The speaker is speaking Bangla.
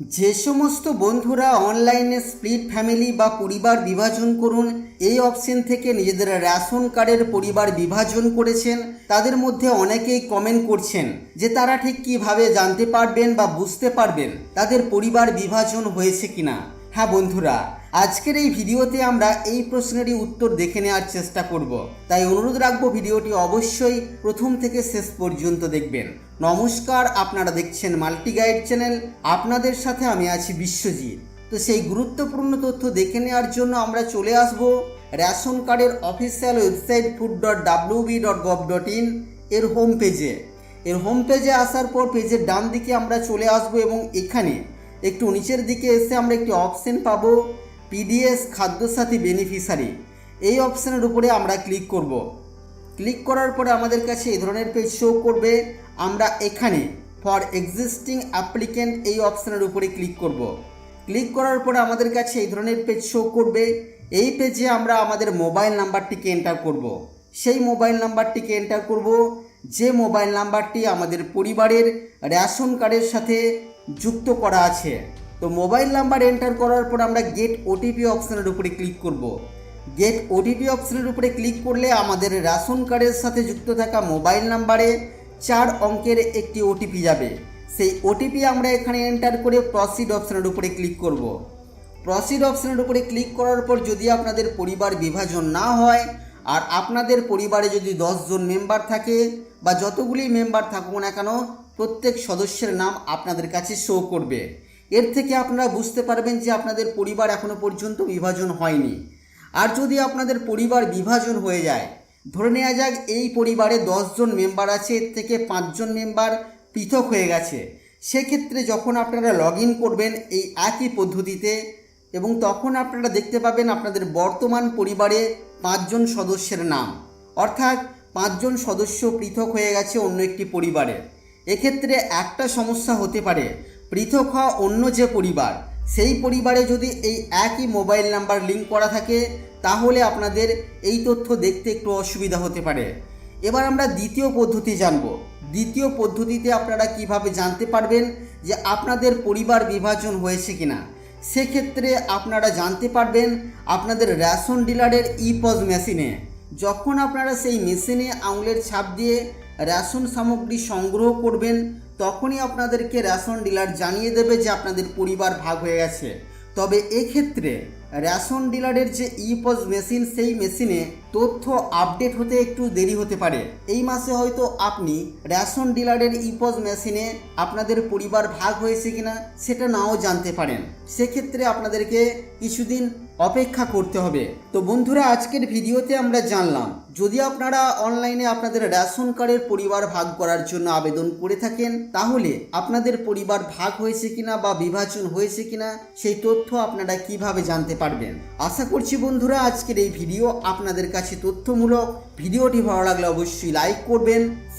যে সমস্ত বন্ধুরা অনলাইনে স্প্লিট ফ্যামিলি বা পরিবার বিভাজন করুন, এই অপশন থেকে নিজেদের রেশন কার্ডের পরিবার বিভাজন করেছেন। তাদের মধ্যে অনেকেই কমেন্ট করছেন যে তারা ঠিক কীভাবে জানতে পারবেন বা বুঝতে পারবেন তাদের পরিবার বিভাজন হয়েছে কিনা। হ্যাঁ বন্ধুরা, আজকের এই ভিডিওতে আমরা এই প্রশ্নেরই উত্তর দেখে নেওয়ার চেষ্টা করব। তাই অনুরোধ রাখব ভিডিওটি অবশ্যই প্রথম থেকে শেষ পর্যন্ত দেখবেন। নমস্কার, আপনারা দেখছেন মাল্টি গাইড চ্যানেল। আপনাদের সাথে আমি আছি বিশ্বজিৎ। তো সেই গুরুত্বপূর্ণ তথ্য দেখে নেওয়ার জন্য আমরা চলে আসব রেশন কার্ডের official website food dot WB dot gov dot in এর হোম পেজে এর হোম পেজে আসার পর পেজের ডান দিকে আমরা চলে আসব এবং এখানে একটু নিচের দিকে এসে আমরা একটি অপশন পাব পিডিএস খাদ্যসাথী বেনিফিশিয়ারি এই অপশানের উপরে আমরা ক্লিক করব। ক্লিক করার পরে আমাদের কাছে এই ধরনের পেজ শো করবে। আমরা এখানে ফর এক্সিস্টিং অ্যাপ্লিকেন্ট এই অপশানের উপরে ক্লিক করব। ক্লিক করার পরে আমাদের কাছে এই ধরনের পেজ শো করবে। এই পেজে আমরা আমাদের মোবাইল নাম্বারটিকে এন্টার করব। সেই মোবাইল নাম্বারটিকে এন্টার করব। যে মোবাইল নাম্বারটি আমাদের পরিবারের রেশন কার্ডের সাথে যুক্ত করা আছে। তো মোবাইল নাম্বার এন্টার করার পর আমরা গেট ওটিপি অপশানের উপরে ক্লিক করব। গেট ওটিপি অপশনের উপরে ক্লিক করলে আমাদের রেশন কার্ডের সাথে যুক্ত থাকা মোবাইল নাম্বারে চার অঙ্কের একটি ওটিপি যাবে। সেই ওটিপি আমরা এখানে এন্টার করে প্রসিড অপশনের উপরে ক্লিক করব। প্রসিড অপশনের উপরে ক্লিক করার পর যদি আপনাদের পরিবার বিভাজন না হয় আর আপনাদের পরিবারে যদি জন মেম্বার থাকে বা যতগুলি মেম্বার থাকুক না কেন, প্রত্যেক সদস্যের নাম আপনাদের কাছে শো করবে। এর থেকে আপনারা বুঝতে পারবেন যে আপনাদের পরিবার এখনও পর্যন্ত বিভাজন হয়নি। আর যদি আপনাদের পরিবার বিভাজন হয়ে যায়, ধরে নেওয়া যাক এই পরিবারে দশজন মেম্বার আছে, এর থেকে পাঁচজন মেম্বার পৃথক হয়ে গেছে, সেক্ষেত্রে যখন আপনারা লগ ইন করবেন এই একই পদ্ধতিতে এবং তখন আপনারা দেখতে পাবেন আপনাদের বর্তমান পরিবারে পাঁচজন সদস্যের নাম। অর্থাৎ পাঁচজন সদস্য পৃথক হয়ে গেছে অন্য একটি পরিবারে। এক্ষেত্রে একটা সমস্যা হতে পারে, পৃথক হওয়া অন্য যে পরিবার সেই পরিবারে যদি এই একই মোবাইল নাম্বার লিঙ্ক করা থাকে, তাহলে আপনাদের এই তথ্য দেখতে একটু অসুবিধা হতে পারে। এবার আমরা দ্বিতীয় পদ্ধতি জানব। দ্বিতীয় পদ্ধতিতে আপনারা কীভাবে জানতে পারবেন যে আপনাদের পরিবার বিভাজন হয়েছে কিনা? সেক্ষেত্রে আপনারা জানতে পারবেন আপনাদের রেশন ডিলারের ই পজ মেশিনে। যখন আপনারা সেই মেশিনে আঙুলের ছাপ দিয়ে রেশন সামগ্রী সংগ্রহ করবেন, তখনই আপনাদেরকে রেশন ডিলার জানিয়ে দেবে যে আপনাদের পরিবার ভাগ হয়ে গেছে। তবে এক্ষেত্রে রেশন ডিলারের যে ই পজ মেশিন, সেই মেশিনে তথ্য আপডেট হতে একটু দেরি হতে পারে। এই মাসে হয়তো আপনি রেশন ডিলারের ই পজ মেশিনে আপনাদের পরিবার ভাগ হয়েছে কিনা, সেটা নাও জানতে পারেন। সেক্ষেত্রে আপনাদেরকে কিছুদিন অপেক্ষা করতে হবে। তো বন্ধুরা, আজকের ভিডিওতে আমরা জানলাম, যদি আপনারা অনলাইনে আপনাদের রেশন কার্ডের পরিবার ভাগ করার জন্য আবেদন করে থাকেন, তাহলে আপনাদের পরিবার ভাগ হয়েছে কিনা বা বিভাজন হয়েছে কিনা, সেই তথ্য আপনারা কীভাবে জানতে পারবেন? আশা করছি বন্ধুরা, আজকের এই ভিডিও আপনাদের কাছে তথ্যমূলক। ভিডিওটি ভালো লাগলে অবশ্যই লাইক করবেন